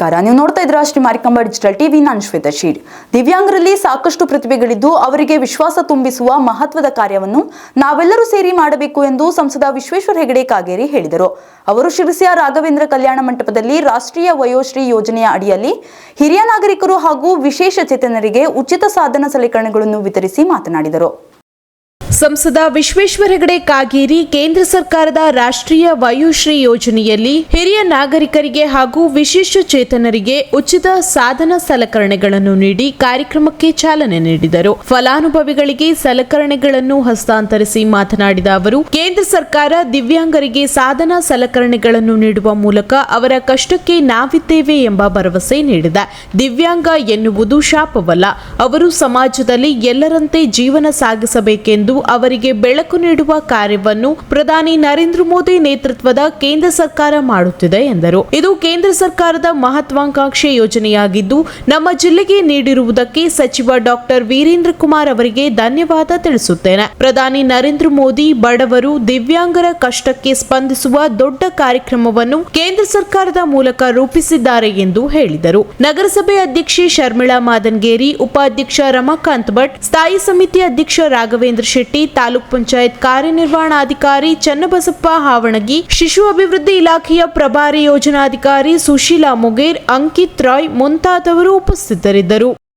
ನಮಸ್ಕಾರ ನೀವು ನೋಡ್ತಾ ಇದ್ರ ಶ್ರೀ ಮಾರಿಕಂಬ ಡಿಜಿಟಲ್ ಟಿವಿ, ನಾನು ಶ್ವೇತಾ ಶೀಡ್ ದಿವ್ಯಾಂಗರಲ್ಲಿ ಸಾಕಷ್ಟು ಪ್ರತಿಭೆಗಳಿದ್ದು ಅವರಿಗೆ ವಿಶ್ವಾಸ ತುಂಬಿಸುವ ಮಹತ್ವದ ಕಾರ್ಯವನ್ನು ನಾವೆಲ್ಲರೂ ಸೇರಿ ಮಾಡಬೇಕು ಎಂದು ಸಂಸದ ವಿಶ್ವೇಶ್ವರ ಹೆಗಡೆ ಕಾಗೇರಿ ಹೇಳಿದರು. ಅವರು ಶಿರಸಿಯ ರಾಘವೇಂದ್ರ ಕಲ್ಯಾಣ ಮಂಟಪದಲ್ಲಿ ರಾಷ್ಟ್ರೀಯ ವಯೋಶ್ರೀ ಯೋಜನೆಯ ಅಡಿಯಲ್ಲಿ ಹಿರಿಯ ನಾಗರಿಕರು ಹಾಗೂ ವಿಶೇಷ ಚೇತನರಿಗೆ ಉಚಿತ ಸಾಧನ ಸಲಕರಣೆಗಳನ್ನು ವಿತರಿಸಿ ಮಾತನಾಡಿದರು. ಸಂಸದ ವಿಶ್ವೇಶ್ವರ ಹೆಗಡೆ ಕಾಗೇರಿ ಕೇಂದ್ರ ಸರ್ಕಾರದ ರಾಷ್ಟ್ರೀಯ ವಾಯುಶ್ರೀ ಯೋಜನೆಯಲ್ಲಿ ಹಿರಿಯ ನಾಗರಿಕರಿಗೆ ಹಾಗೂ ವಿಶೇಷ ಚೇತನರಿಗೆ ಉಚಿತ ಸಾಧನ ಸಲಕರಣೆಗಳನ್ನು ನೀಡಿ ಕಾರ್ಯಕ್ರಮಕ್ಕೆ ಚಾಲನೆ ನೀಡಿದರು. ಫಲಾನುಭವಿಗಳಿಗೆ ಸಲಕರಣೆಗಳನ್ನು ಹಸ್ತಾಂತರಿಸಿ ಮಾತನಾಡಿದ ಅವರು, ಕೇಂದ್ರ ಸರ್ಕಾರ ದಿವ್ಯಾಂಗರಿಗೆ ಸಾಧನ ಸಲಕರಣೆಗಳನ್ನು ನೀಡುವ ಮೂಲಕ ಅವರ ಕಷ್ಟಕ್ಕೆ ನಾವಿದ್ದೇವೆ ಎಂಬ ಭರವಸೆ ನೀಡಿದೆ. ದಿವ್ಯಾಂಗ ಎನ್ನುವುದು ಶಾಪವಲ್ಲ, ಅವರು ಸಮಾಜದಲ್ಲಿ ಎಲ್ಲರಂತೆ ಜೀವನ ಸಾಗಿಸಬೇಕೆಂದು ಅವರಿಗೆ ಬೆಳಕು ನೀಡುವ ಕಾರ್ಯವನ್ನು ಪ್ರಧಾನಿ ನರೇಂದ್ರ ಮೋದಿ ನೇತೃತ್ವದ ಕೇಂದ್ರ ಸರ್ಕಾರ ಮಾಡುತ್ತಿದೆ ಎಂದರು. ಇದು ಕೇಂದ್ರ ಸರ್ಕಾರದ ಮಹತ್ವಾಕಾಂಕ್ಷೆ ಯೋಜನೆಯಾಗಿದ್ದು, ನಮ್ಮ ಜಿಲ್ಲೆಗೆ ನೀಡಿರುವುದಕ್ಕೆ ಸಚಿವ ಡಾಕ್ಟರ್ ವೀರೇಂದ್ರ ಕುಮಾರ್ ಅವರಿಗೆ ಧನ್ಯವಾದ ತಿಳಿಸುತ್ತೇನೆ. ಪ್ರಧಾನಿ ನರೇಂದ್ರ ಮೋದಿ ಬಡವರು ದಿವ್ಯಾಂಗರ ಕಷ್ಟಕ್ಕೆ ಸ್ಪಂದಿಸುವ ದೊಡ್ಡ ಕಾರ್ಯಕ್ರಮವನ್ನು ಕೇಂದ್ರ ಸರ್ಕಾರದ ಮೂಲಕ ರೂಪಿಸಿದ್ದಾರೆ ಎಂದು ಹೇಳಿದರು. ನಗರಸಭೆ ಅಧ್ಯಕ್ಷೆ ಶರ್ಮಿಳಾ ಮಾದನ್ಗೇರಿ, ಉಪಾಧ್ಯಕ್ಷ ರಮಾಕಾಂತ್ ಭಟ್, ಸ್ಥಾಯಿ ಸಮಿತಿ ಅಧ್ಯಕ್ಷ ರಾಘವೇಂದ್ರ ಶೆಟ್ಟಿ ತಾಲೂಕ್ ಪಂಚಾಯತ್ ಕಾರ್ಯನಿರ್ವಹಣಾಧಿಕಾರಿ ಚನ್ನಬಸಪ್ಪ ಹಾವಣಗಿ, ಶಿಶು ಅಭಿವೃದ್ಧಿ ಇಲಾಖೆಯ ಪ್ರಭಾರಿ ಯೋಜನಾಧಿಕಾರಿ ಸುಶೀಲಾ ಮುಗೇರ್, ಅಂಕಿತ್ ರಾಯ್ ಮುಂತಾದವರು ಉಪಸ್ಥಿತರಿದ್ದರು.